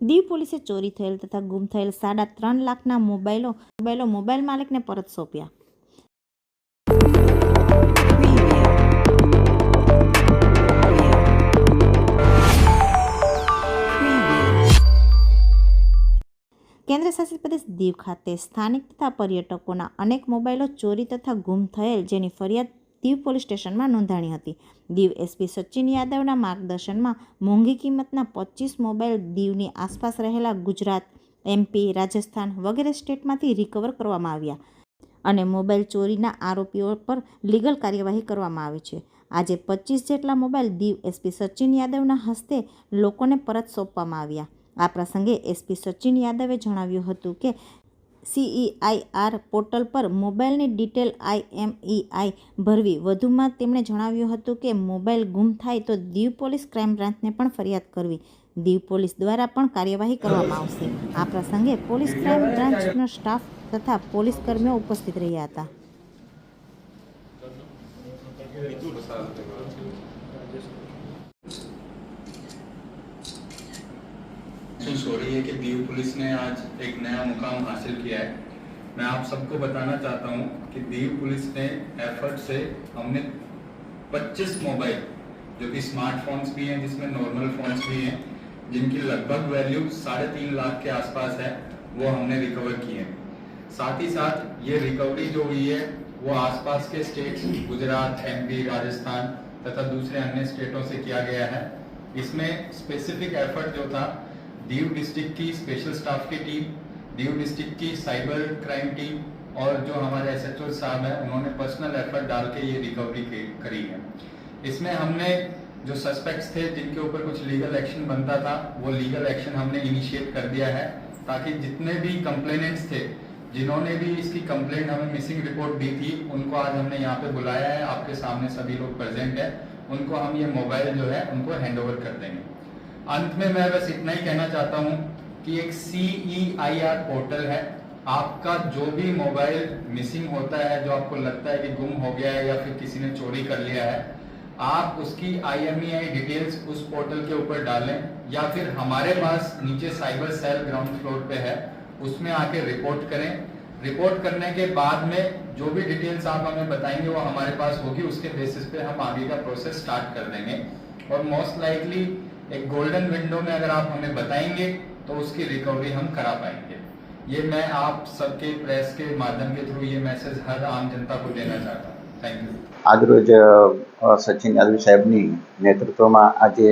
દીવ પોલીસે ચોરી થયેલ તથા ગુમ થયેલ સાડા ત્રણ લાખના મોબાઈલો મોબાઈલો મોબાઈલ માલિકને પરત સોંપ્યા. કેન્દ્ર શાસિત પ્રદેશ દીવ ખાતે સ્થાનિક તથા પર્યટકોના અનેક મોબાઈલો ચોરી તથા ગુમ થયેલ જેની ફરિયાદ દીવ પોલીસ સ્ટેશનમાં નોંધાણી હતી. દીવ એસપી સચિન યાદવના માર્ગદર્શનમાં મોંઘી કિંમતના પચીસ મોબાઈલ દીવની આસપાસ રહેલા ગુજરાત, એમપી, રાજસ્થાન વગેરે સ્ટેટમાંથી રિકવર કરવામાં આવ્યા અને મોબાઈલ ચોરીના આરોપીઓ પર લીગલ કાર્યવાહી કરવામાં આવી છે. આજે પચીસ જેટલા મોબાઈલ દીવ એસપી સચિન યાદવના હસ્તે લોકોને પરત સોંપવામાં આવ્યા. આ પ્રસંગે એસપી સચિન યાદવે જણાવ્યું હતું કે સીઈઆઈઆર પોર્ટલ પર મોબાઈલની ડિટેલ આઈએમઈઆઈ ભરવી. વધુમાં તેમણે જણાવ્યું હતું કે મોબાઈલ ગુમ થાય તો દીવ પોલીસ ક્રાઇમ બ્રાન્ચને પણ ફરિયાદ કરવી. દીવ પોલીસ દ્વારા પણ કાર્યવાહી કરવામાં આવશે. આ પ્રસંગે પોલીસ ક્રાઇમ બ્રાન્ચનો સ્ટાફ તથા પોલીસ કર્મીઓ ઉપસ્થિત રહ્યા હતા. महसूस हो रही है कि दीव पुलिस ने आज एक नया मुकाम हासिल किया है। मैं आप सबको बताना चाहता हूँ कि दीव पुलिस ने एफर्ट से हमने 25 मोबाइल जो कि स्मार्टफोन्स भी हैं, जिसमें नॉर्मल फोन्स भी हैं, जिनकी लगभग वैल्यू साढ़े तीन लाख के आसपास है, वो हमने रिकवर किए हैं। साथ ही साथ ये रिकवरी जो हुई है, वो आसपास के स्टेट्स गुजरात एमपी राजस्थान तथा दूसरे अन्य स्टेटों से किया गया है। इसमें स्पेसिफिक एफर्ट जो था दीव डिस्ट्रिक्ट की स्पेशल स्टाफ की टीम दीव डिस्ट्रिक्ट की साइबर क्राइम टीम और जो हमारे एस एच ओ साहब हैं, उन्होंने पर्सनल एफर्ट डाल के ये रिकवरी करी है। इसमें हमने जो सस्पेक्ट्स थे, जिनके ऊपर कुछ लीगल एक्शन बनता था, वो लीगल एक्शन हमने इनिशिएट कर दिया है, ताकि जितने भी कंप्लेनेंट्स थे, जिन्होंने भी इसकी कंप्लेंट हमें मिसिंग रिपोर्ट दी थी, उनको आज हमने यहाँ पे बुलाया है, आपके सामने सभी लोग प्रेजेंट है, उनको हम ये मोबाइल जो है, उनको हैंड ओवर कर देंगे। अंत में मैं बस इतना ही कहना चाहता हूँ कि एक सी पोर्टल है। आपका जो भी मोबाइल मिसिंग होता है, जो आपको लगता है कि गुम हो गया है या फिर किसी ने चोरी कर लिया है, आप उसकी आईएमईआई डिटेल्स उस पोर्टल के ऊपर डालें या फिर हमारे पास नीचे साइबर सेल ग्राउंड फ्लोर पे है, उसमें आके रिपोर्ट करें। रिपोर्ट करने के बाद में जो भी डिटेल्स आप हमें बताएँगे, वो हमारे पास होगी। उसके बेसिस पे हम आगे का प्रोसेस स्टार्ट कर देंगे। और मोस्ट लाइकली एक गोल्डन विंडो में अगर आप हमें बताएंगे तो उसकी रिकवरी हम करा पाएंगे ये मैं आप सबके प्रेस के माध्यम के थ्रू ये मैसेज हर आम जनता को देना चाहता हूँ थैंक यू આજરોજ અ, સચિન યાદવ સાહેબની નેતૃત્વમાં આજે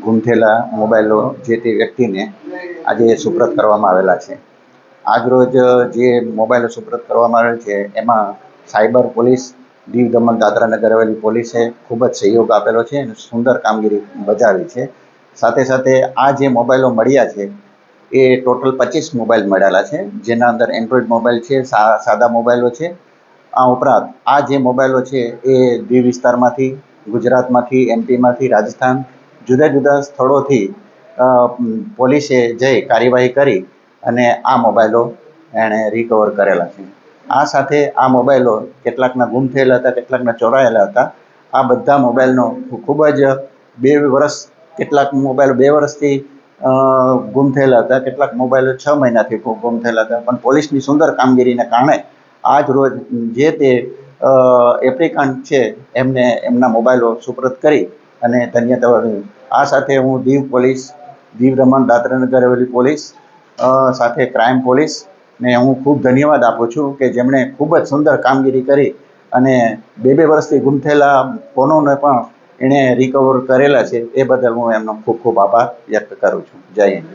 ગુંથેલા મોબાઈલો જે તે વ્યક્તિને આજે સુપ્રત કરવામાં આવેલા છે આજરોજ જે મોબાઈલો સુપ્રત કરવામાં આવેલ છે એમાં સાયબર પોલીસ દીવ દમણ દાદરા નગર હવેલી પોલીસે ખૂબ જ સહયોગ આપેલો છે અને સુંદર કામગીરી બજાવી છે. સાથે સાથે આ જે મોબાઈલો મળ્યા છે, એ ટોટલ પચીસ મોબાઈલ મળેલા છે, જેના અંદર એન્ડ્રોઈડ મોબાઈલ છે સાદા મોબાઈલો છે. આ ઉપરાંત આ જે મોબાઈલો છે, એ દીવ વિસ્તારમાંથી, ગુજરાતમાંથી, એમપીમાંથી, રાજસ્થાન, જુદા જુદા સ્થળોથી પોલીસે જઈ કાર્યવાહી કરી અને આ મોબાઈલો એણે રિકવર કરેલા છે. આ સાથે આ મોબાઈલો કેટલાકના ગુમ થયેલા હતા, કેટલાકના ચોરાયેલા હતા આ બધા મોબાઈલનો ખૂબ જ બે વર્ષ કેટલાક મોબાઈલ બે વર્ષથી ગુમ થયેલા હતા, કેટલાક મોબાઈલો છ મહિનાથી ગુમ થયેલા હતા પણ પોલીસની સુંદર કામગીરીને કારણે આજ રોજ જે તે એપ્લિકન્ટ છે, એમને એમના મોબાઈલો સુપ્રત કરી અને ધન્યતા. આ સાથે હું દીવ પોલીસ, દીવ દમણ દાદરાનગર હવેલી પોલીસ સાથે ક્રાઇમ પોલીસ ને હું ખૂબ ધન્યવાદ આપું છું કે જેમણે ખૂબ જ સુંદર કામગીરી કરી અને બે બે વર્ષથી ગુમ થયેલા ફોનોને પણ એણે રિકવર કરેલા છે, એ બદલ હું એમનો ખૂબ ખૂબ આભાર વ્યક્ત કરું છું. જય હિન્દ.